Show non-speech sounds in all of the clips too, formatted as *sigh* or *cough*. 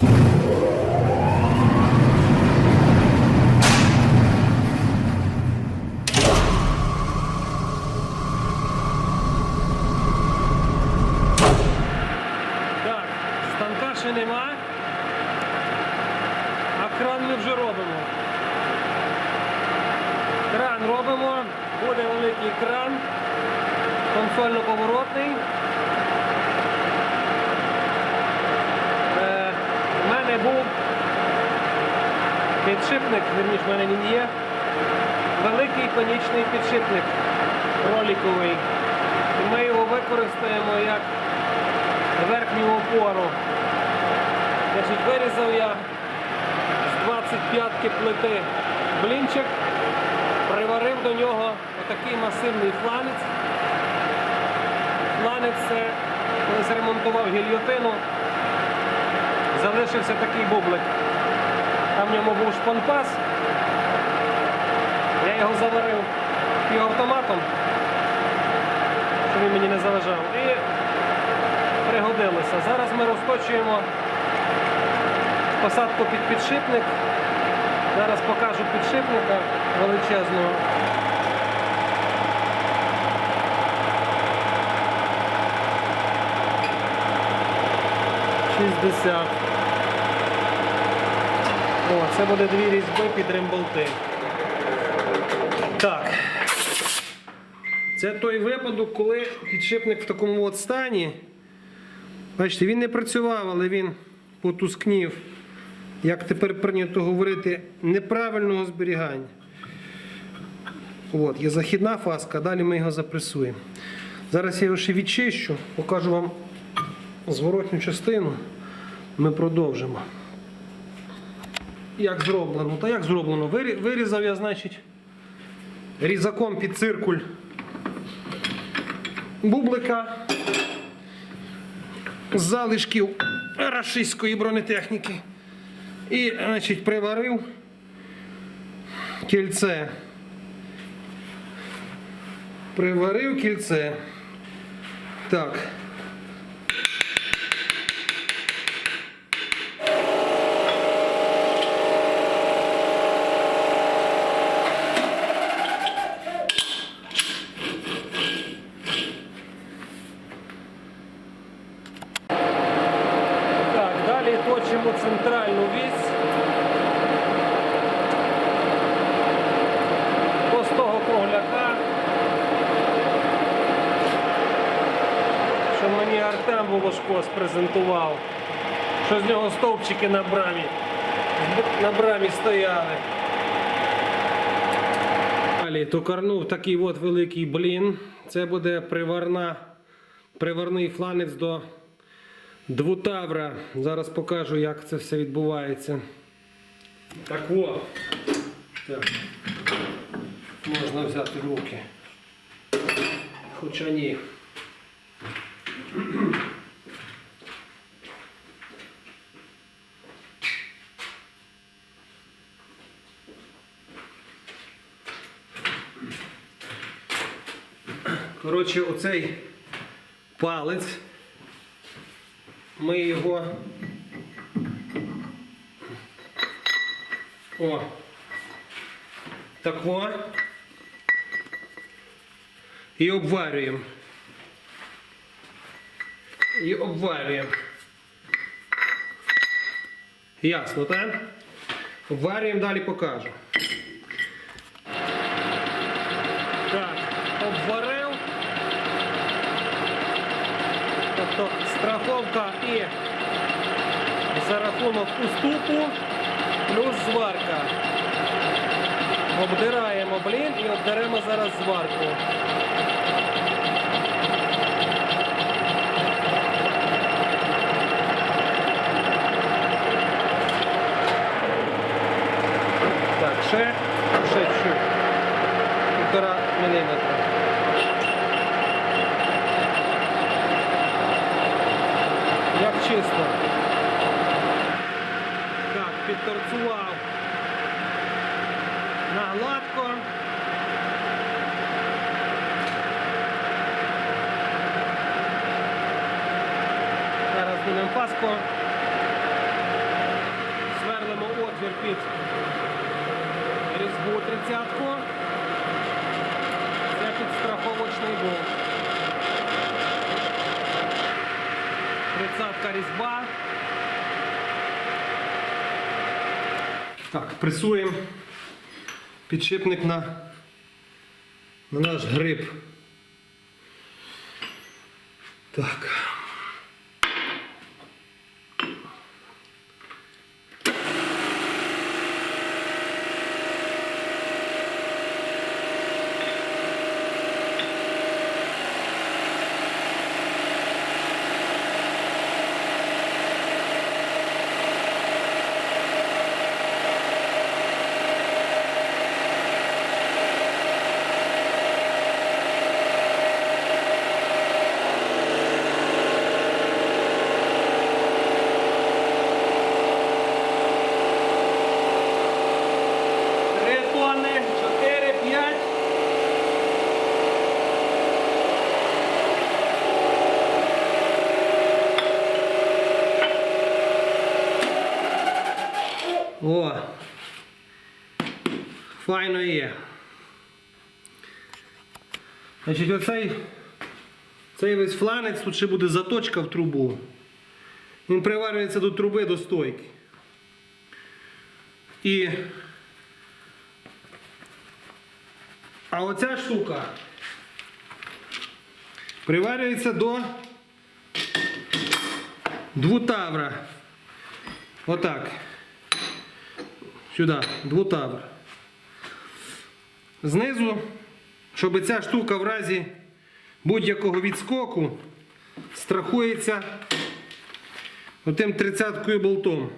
Так, станка ще нема, а кран ми вже робимо. Кран робимо, буде великий кран, консольно-поворотний. Е, У мене був підшипник, верніше в мене він є. Великий конічний підшипник роликовий. І ми його використаємо як верхню опору. Значить, вирізав я з 25-ки плити блінчик, приварив до нього отакий масивний фланець. Фланець це, коли ремонтував гільйотину, залишився такий бублик. Там в ньому був шпанпас. Я його заварив півавтоматом, щоб він мені не заважав. І пригодилося. Зараз ми розточуємо посадку під підшипник. Зараз покажу підшипника величезного. Шістдесят. О, це буде дві різьби під ремболти. Так. Це той випадок, коли підшипник в такому от стані. Бачите, він не працював, але він потускнів, як тепер прийнято говорити, неправильного зберігання. От, є західна фаска, далі ми його запресуємо. Зараз я його ще відчищу, покажу вам зворотню частину. Ми продовжимо. Як зроблено? Та як зроблено? Вирізав я, значить, різаком під циркуль бублика з залишків рашистської бронетехніки. І, значить, приварив кільце. Приварив кільце. Так далі точимо центральну вісь. Ось того кругляка. Що мені Артем спрезентував. Що з нього стовпчики на брамі. На брамі стояли. Далі токарнув такий от великий блін. Це буде приварна, приварний фланець до Двутавра. Зараз покажу, як це все відбувається. Так о. Так. Можна взяти в руки. Хоча ні. Коротше, оцей палець ми його. О. Так во. І обварюємо. І обварюємо. Ясно, так? Обварюємо, далі покажу. Так, обварив. Тобто страховка і за рахунок уступу плюс зварка. Обдираємо блін і обдеремо зараз зварку. Так, ще, ще чуть. Півтора міліметра. Як чисто. Так, підторцував на гладко. Зараз будемо паску отвір під різьбу 30-ку. Це під страховочний болт. 30-ка різьба. Так, пресуємо підшипник на, на наш гриб. Так. Три тонни, чотири, п'ять. О! Файно є. Значить, оцей цей весь фланець, тут ще буде заточка в трубу. Він приварюється до труби до стойки. І А оця штука приварюється до двутавра. Отак. Сюди, двутавр. Знизу, щоб ця штука в разі будь-якого відскоку страхується отим 30-кою болтом.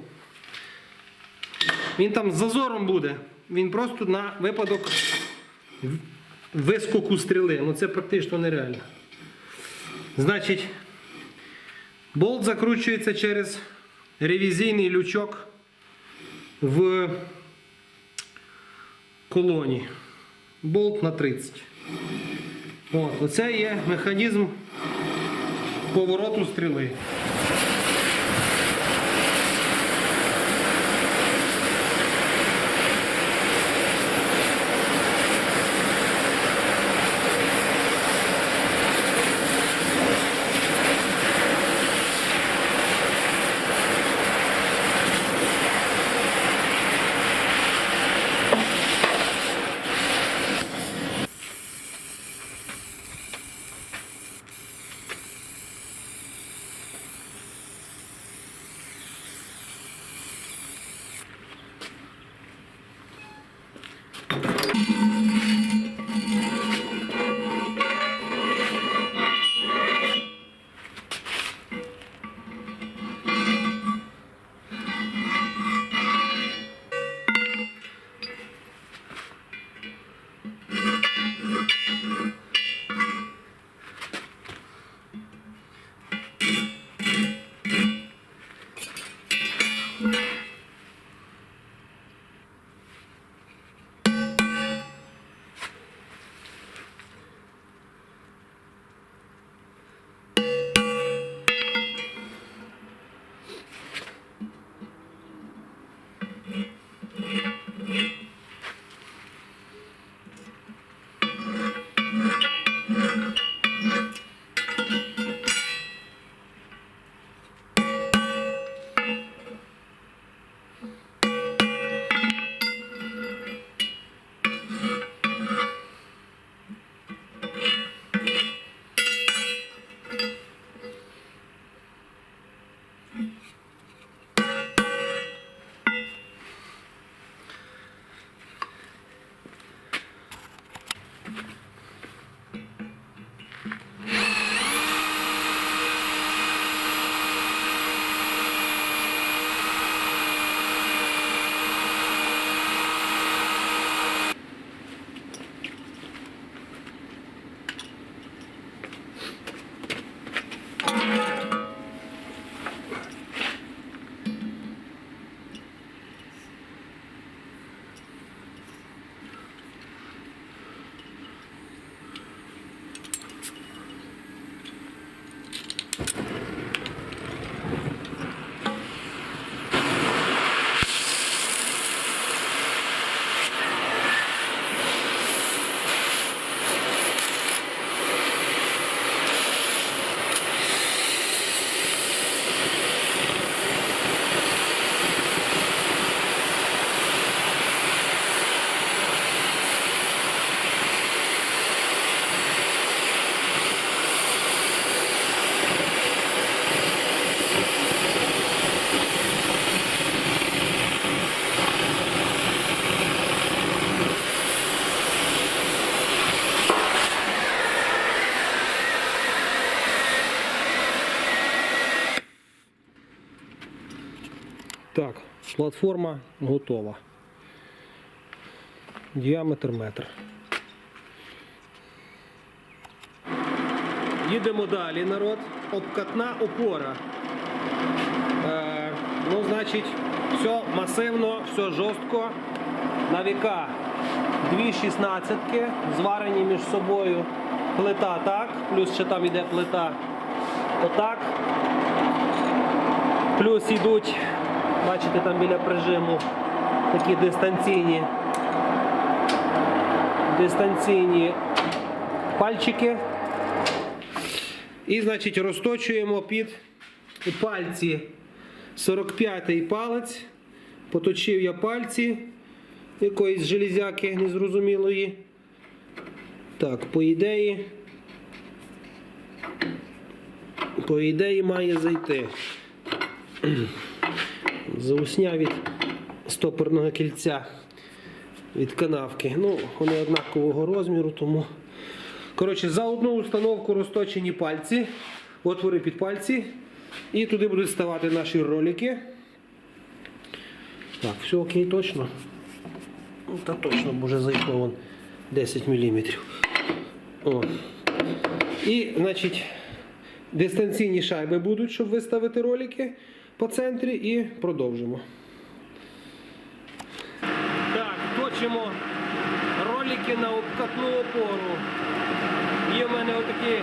Він там з зазором буде. Він просто на випадок вискоку стріли. Ну це практично нереально. Значить, болт закручується через ревізійний лючок в колоні. Болт на 30. От, оце є механізм повороту стріли. Платформа готова. Діаметр метр. Їдемо далі, народ. Обкатна опора. Е, ну, значить, все масивно, все жорстко. На віка дві шістнадцятки, зварені між собою. Плита так, плюс ще там йде плита. Отак. Плюс йдуть, бачите, там біля прижиму такі дистанційні. Дистанційні пальчики. І, значить, розточуємо під пальці 45-й палець. Поточив я пальці якоїсь железяки незрозумілої. Так, по ідеї. По ідеї має зайти. Заусня від стопорного кільця від канавки. Ну, вони однакового розміру, тому. Коротше, за одну установку розточені пальці, отвори під пальці, і туди будуть ставати наші ролики. Так, все окей, точно. Ну, Та точно, бо вже зайшло вон 10 мм. О. І, значить, дистанційні шайби будуть, щоб виставити ролики по центрі, і продовжимо. Так, точимо ролики на обкатну опору. Є в мене отакі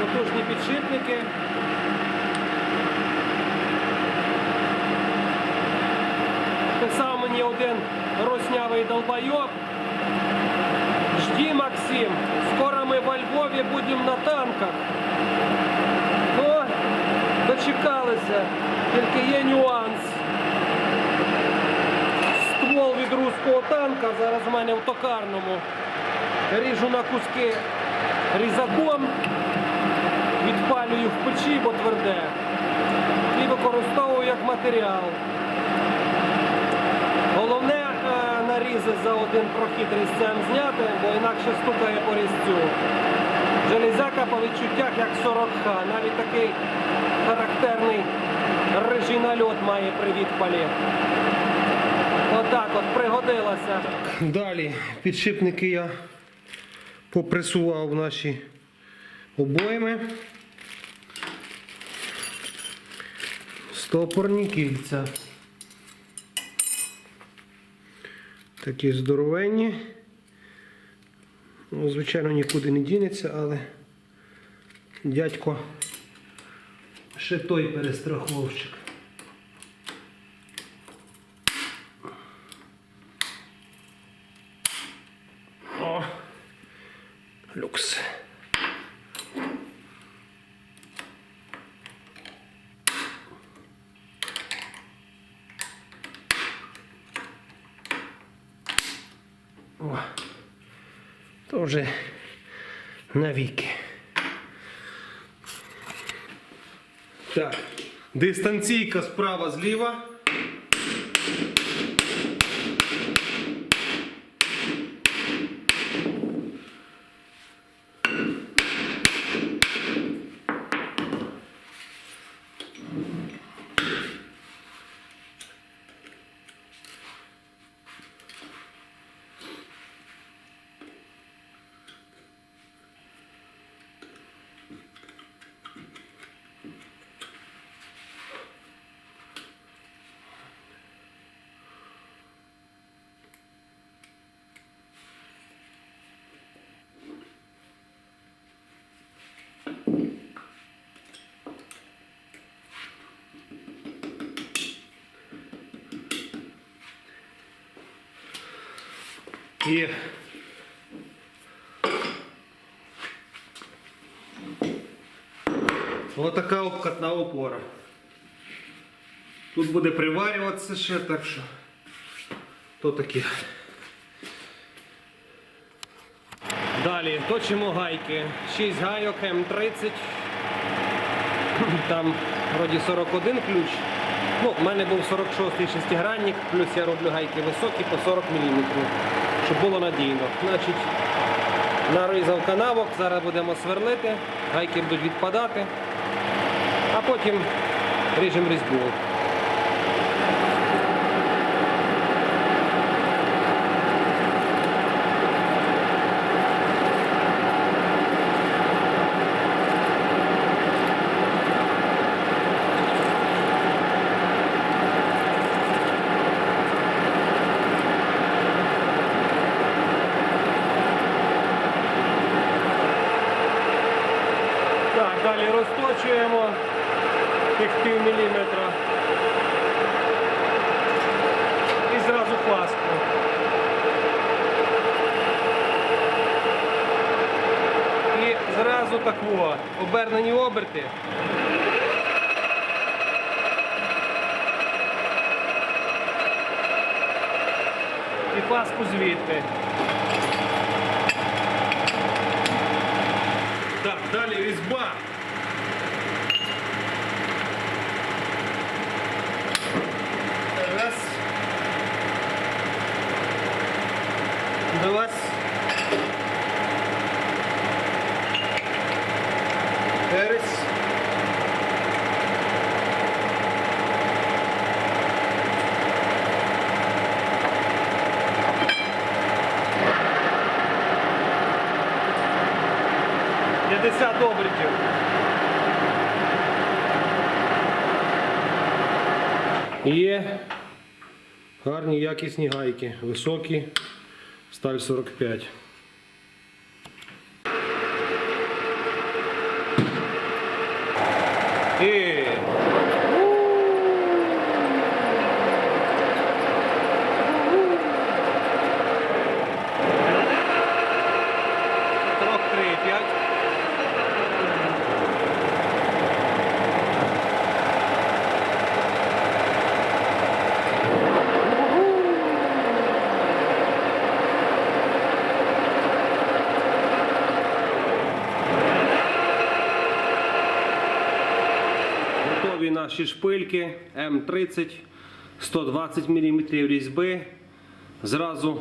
потужні підшипники. Писав мені один роснявий долбойоб. Жди, Максим, скоро ми во Львові будемо на танках. Дочекалися, тільки є нюанс. Ствол від руського танка зараз в мене в токарному. Ріжу на куски різаком, відпалюю в печі, бо тверде. І використовую як матеріал. Головне е, за один прохід різцем зняти, бо інакше стукає по різцю. Железяка по відчуттях як 40х, навіть такий характерний рижий нальот має при відпалі. Отак от пригодилося. Далі підшипники я попресував наші обойми. Стопорні кільця. Такі здоровенні. Ну, звичайно, нікуди не дінеться, але дядько ще той перестраховщик. О, люкс. О, то вже навіки. Так, дистанційка справа зліва. І ось така обкатна опора. Тут буде приварюватися ще, так що то таке. Далі точимо гайки. 6 гайок М30. Там вроді 41 ключ. Ну, У мене був 46-й шестигранник, плюс я роблю гайки високі по 40 мм, щоб було надійно. Значить, нарізав канавок, зараз будемо сверлити, гайки будуть відпадати, а потім ріжемо різьбу. Далі розточуємо тих пів міліметра. І зразу паску. І зразу так во, обернені оберти. І паску звідти. Так, далі різьба. 50 обріків. Є гарні якісні гайки, високі, сталь 45. Наші шпильки М30, 120 мм різьби. Зразу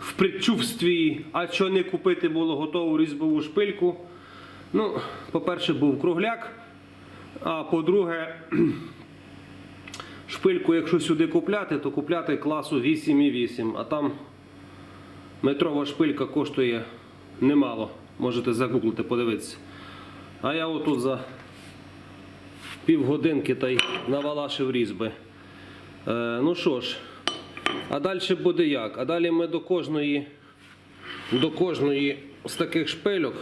в предчувстві, а що не купити було готову різьбову шпильку. Ну, по-перше, був кругляк, а по-друге, *clears throat* шпильку, якщо сюди купляти, то купляти класу 8,8, а там метрова шпилька коштує немало. Можете загуглити, подивитися. А я отут за півгодинки та й навалашив різьби. Е, ну що ж, а далі буде як? А далі ми до кожної, до кожної з таких шпильок,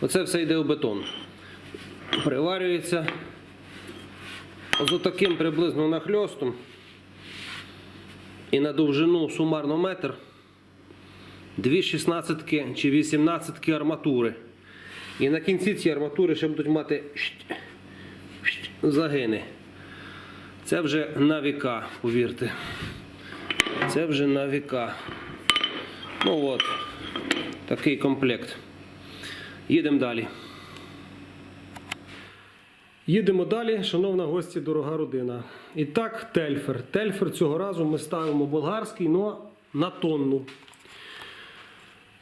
оце все йде в бетон. Приварюється з таким приблизно нахльостом. І на довжину сумарно метр. Дві 16 чи 18 арматури. І на кінці ці арматури ще будуть мати загине. Це вже на віка, повірте. Це вже на віка. Ну от, такий комплект. Їдемо далі. Їдемо далі, шановна гості, дорога родина. І так, тельфер. Тельфер цього разу ми ставимо болгарський, але на тонну.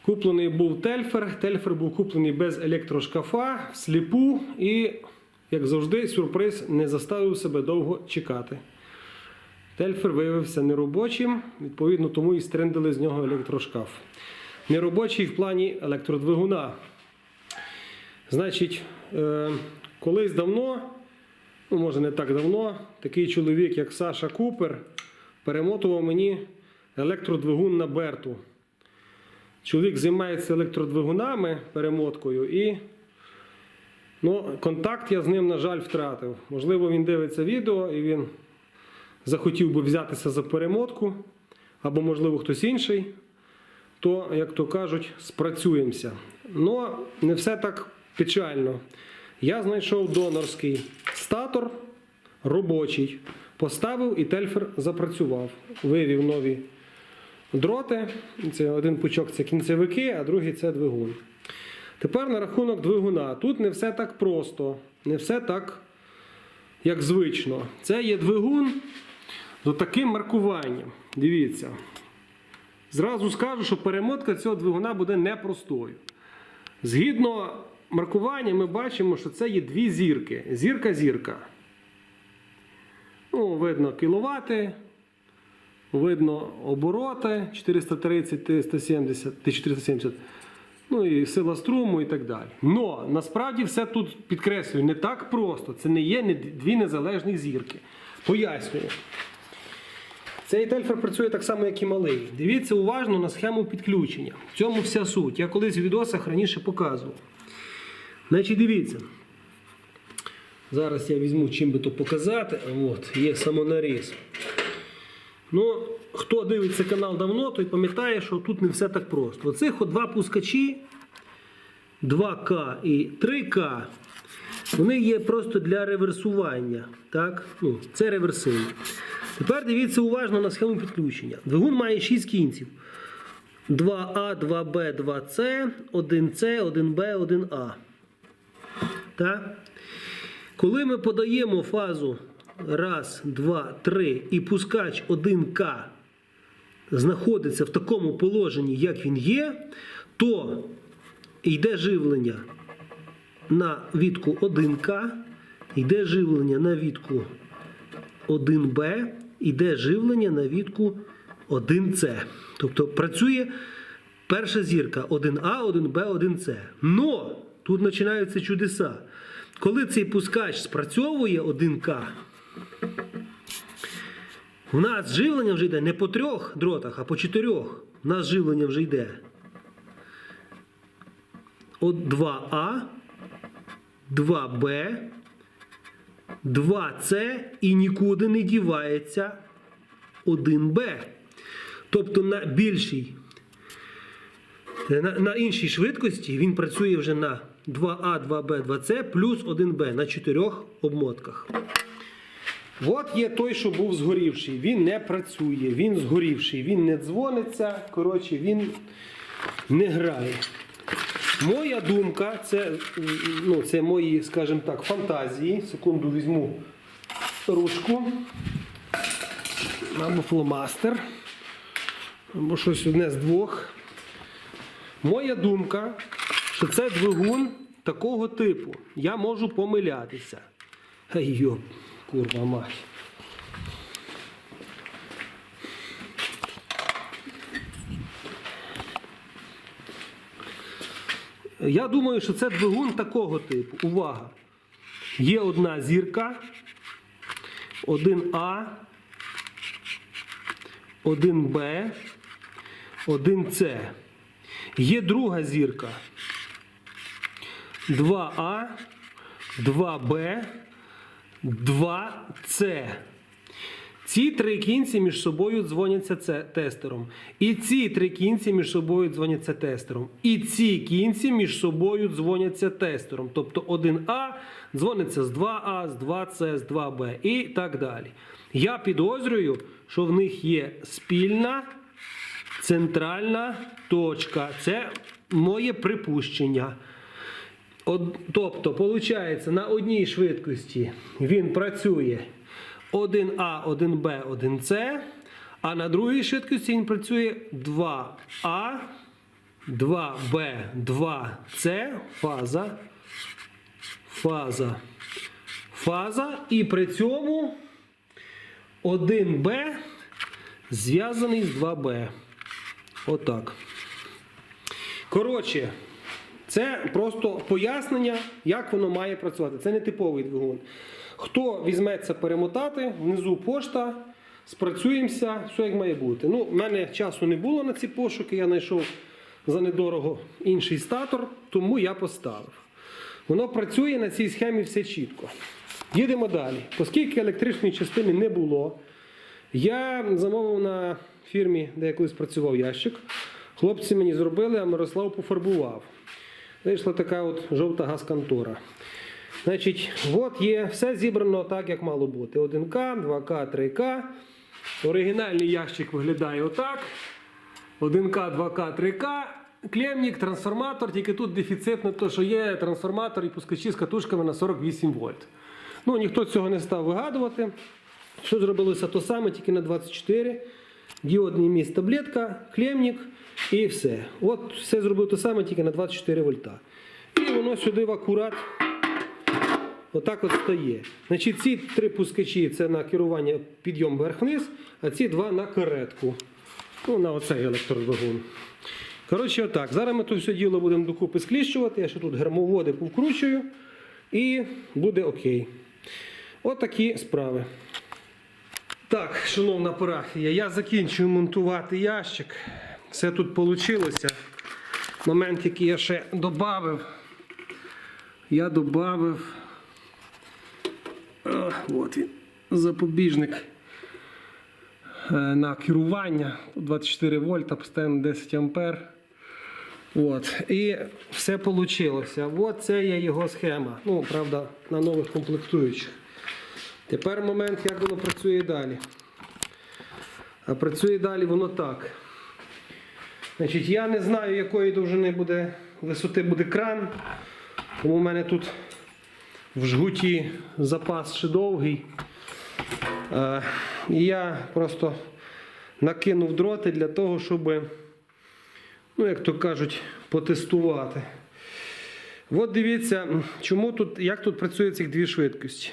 Куплений був тельфер. Тельфер був куплений без електрошкафа, всліпу і, як завжди, сюрприз не заставив себе довго чекати. Тельфер виявився неробочим, відповідно, тому і стрендили з нього електрошкаф. Неробочий в плані електродвигуна. Значить, е, колись давно, ну може не так давно, такий чоловік, як Саша Купер, перемотував мені електродвигун на Берту. Чоловік займається електродвигунами перемоткою і ну, контакт я з ним, на жаль, втратив. Можливо, він дивиться відео і він захотів би взятися за перемотку, або, можливо, хтось інший, то, як то кажуть, спрацюємося. Ну, не все так печально. Я знайшов донорський статор робочий, поставив і тельфер запрацював. Вивів нові дроти. Це один пучок це кінцевики, а другий це двигун. Тепер на рахунок двигуна. Тут не все так просто, не все так, як звично. Це є двигун з таким маркуванням. Дивіться. Зразу скажу, що перемотка цього двигуна буде непростою. Згідно маркування, ми бачимо, що це є дві зірки. Зірка-зірка. Ну, видно кіловати, видно обороти 430, 370, 1470. Ну і сила струму і так далі. Но насправді все тут підкреслюю, не так просто. Це не є дві незалежні зірки. Пояснюю. Цей тельфер працює так само, як і малий. Дивіться уважно на схему підключення. В цьому вся суть. Я колись в відосах раніше показував. Значить, дивіться. Зараз я візьму чим би то показати. От, є самонаріз. Ну, хто дивиться канал давно, той пам'ятає, що тут не все так просто. От два пускачі 2К і 3К, вони є просто для реверсування. Так? Ну, це реверсивно. Тепер дивіться уважно на схему підключення. Двигун має 6 кінців. 2А, 2Б, 2С, 1С, 1Б, 1А. Так? Коли ми подаємо фазу 1, 2, 3 і пускач 1К знаходиться в такому положенні, як він є, то йде живлення на відку 1К, йде живлення на відку 1Б, йде живлення на відку 1С. Тобто працює перша зірка 1А, 1Б, 1С. Но тут починаються чудеса. Коли цей пускач спрацьовує 1К, у нас живлення вже йде не по трьох дротах, а по чотирьох. У нас живлення вже йде. От 2А, 2Б, 2С і нікуди не дівається 1Б. Тобто на більшій, на, на іншій швидкості він працює вже на 2А, 2Б, 2С плюс 1Б на чотирьох обмотках. От є той, що був згорівший. Він не працює, він згорівший, він не дзвониться, коротше, він не грає. Моя думка, це, ну, це мої, скажімо так, фантазії. Секунду візьму ручку. Або фломастер. Або щось одне з двох. Моя думка, що це двигун такого типу. Я можу помилятися. Ай йоп, курва мать. Я думаю, що це двигун такого типу. Увага! Є одна зірка, 1А, 1Б, 1С. Є друга зірка. 2А, 2Б, 2С. Ці три кінці між собою дзвоняться тестером. І ці три кінці між собою дзвоняться тестером. І ці кінці між собою дзвоняться тестером. Тобто 1А дзвониться з 2А, з 2С, з 2Б і так далі. Я підозрюю, що в них є спільна центральна точка. Це моє припущення. Од- Тобто, виходить, на одній швидкості він працює 1А, 1Б, 1С, а на другій швидкості він працює 2А, 2Б, 2С, фаза, фаза, фаза, і при цьому 1Б зв'язаний з 2Б. Отак. Коротше, це просто пояснення, як воно має працювати. Це не типовий двигун. Хто візьметься перемотати, внизу пошта, спрацюємося, все як має бути. Ну, в мене часу не було на ці пошуки, я знайшов за недорого інший статор, тому я поставив. Воно працює на цій схемі все чітко. Їдемо далі. Оскільки електричної частини не було, я замовив на фірмі, де я колись працював ящик. Хлопці мені зробили, а Мирослав пофарбував. Вийшла така от жовта газконтора. Значить, от є все зібрано так, як мало бути. 1К, 2К, 3К. Оригінальний ящик виглядає отак. 1К, 2К, 3К. Клемник, трансформатор, тільки тут дефіцитно, то, що є трансформатор і пускачі з катушками на 48 вольт. Ну, ніхто цього не став вигадувати. Що зробилося то саме, тільки на 24. Діодний міст таблетка, клемник і все. От все зробив те саме, тільки на 24 вольта. І воно сюди в акурат отак от стає. Значить, ці три пускачі це на керування підйом вверх-вниз, а ці два на каретку. Ну, на оцей електродвигун. Коротше, отак. Зараз ми то все діло будемо докупи скліщувати. Я ще тут гермоводи повкручую і буде окей. Отакі справи. Так, шановна парафія, я закінчую монтувати ящик. Все тут вийшло. Момент, який я ще додав, я додав от він. Запобіжник е, на керування. 24 вольта, постійно 10 ампер. От. І все вийшло. От це є його схема. Ну, правда, на нових комплектуючих. Тепер момент, як воно працює далі. А працює далі воно так. Значить, я не знаю, якої довжини буде висоти буде кран. Тому в мене тут в жгуті запас ще довгий. Е, І я просто накинув дроти для того, щоб, ну, як то кажуть, потестувати. От дивіться, чому тут, як тут працює цих дві швидкості.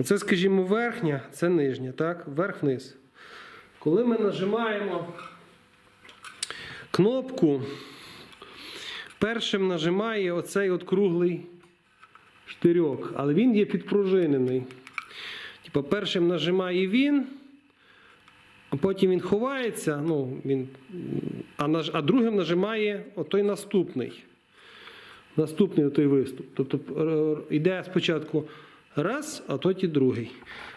Оце, скажімо, верхня, це нижня, так? Вверх-вниз. Коли ми нажимаємо кнопку, першим нажимає оцей от круглий штирьок, але він є підпружинений. Типа першим нажимає він, а потім він ховається, ну, він, а, наж, а другим нажимає отой наступний. Наступний той виступ. Тобто е, йде спочатку раз, а тоді другий.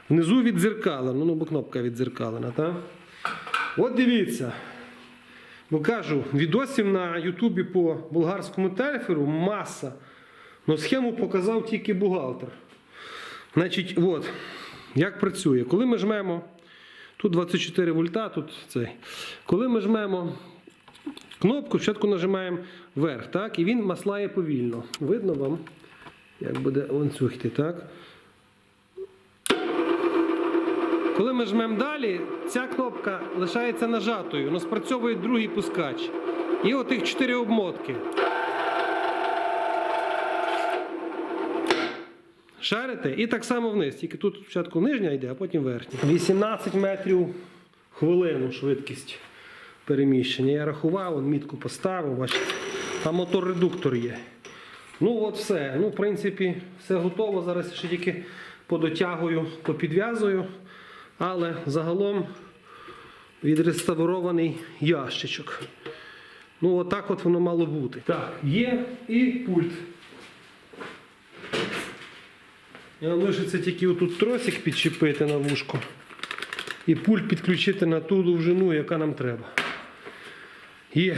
Внизу віддзеркалено, ну бо кнопка віддзеркалена, так? От дивіться. Бо кажу, відосів на Ютубі по болгарському телеферу маса. Но схему показав тільки бухгалтер. Значить, от, як працює. Коли ми жмемо, тут 24 вольта, тут цей. Коли ми жмемо кнопку, спочатку нажимаємо вверх, так? І він маслає повільно. Видно вам, як буде ланцюг йти, так? Коли ми жмемо далі, ця кнопка лишається нажатою, але спрацьовує другий пускач. І отих чотири обмотки. Шарите і так само вниз. Тільки тут спочатку нижня йде, а потім верхня. 18 метрів хвилину швидкість переміщення. Я рахував, он мітку поставив, бачите. А мотор-редуктор є. Ну от все. Ну, в принципі, все готово. Зараз ще тільки подотягую, попідв'язую. Але загалом відреставрований ящичок. Ну, отак от воно мало бути. Так, є і пульт. І лишиться тільки отут тросик підчепити на вушко. І пульт підключити на ту довжину, яка нам треба. Є.